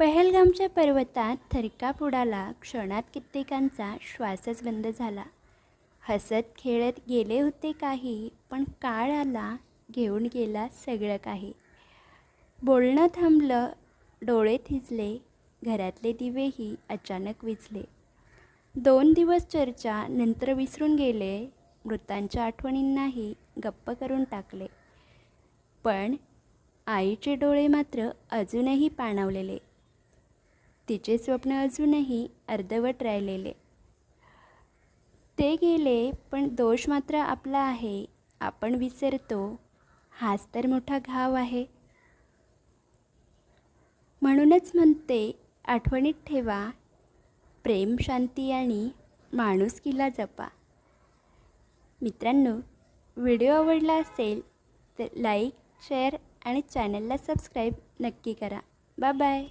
पहलगामच्या पर्वतात थरकाप उडाला क्षणात कित्येकांचा श्वासच बंद झाला. हसत खेळत गेले होते काही पण काळ आला घेऊन गेला सगळं काही. बोलणं थांबलं डोळे थिजले घरातले दिवेही अचानक विजले. दोन दिवस चर्चा नंतर विसरून गेले मृतांच्या आठवणींनाही गप्प करून टाकले. पण आईचे डोळे मात्र अजूनही पाणावलेले. तिचे स्वप्न अजूनही अर्धवट राहिलेले. ते गेले पण दोष मात्र आपला आहे. आपण विसरतो. हाच तर मोठा घाव आहे. म्हणूनच म्हणते आठवणीत ठेवा. प्रेम शांती आणि माणुसकीला जपा. मित्रांनो व्हिडिओ आवडला असेल तर लाईक शेअर आणि चॅनलला सबस्क्राईब नक्की करा. Bye bye.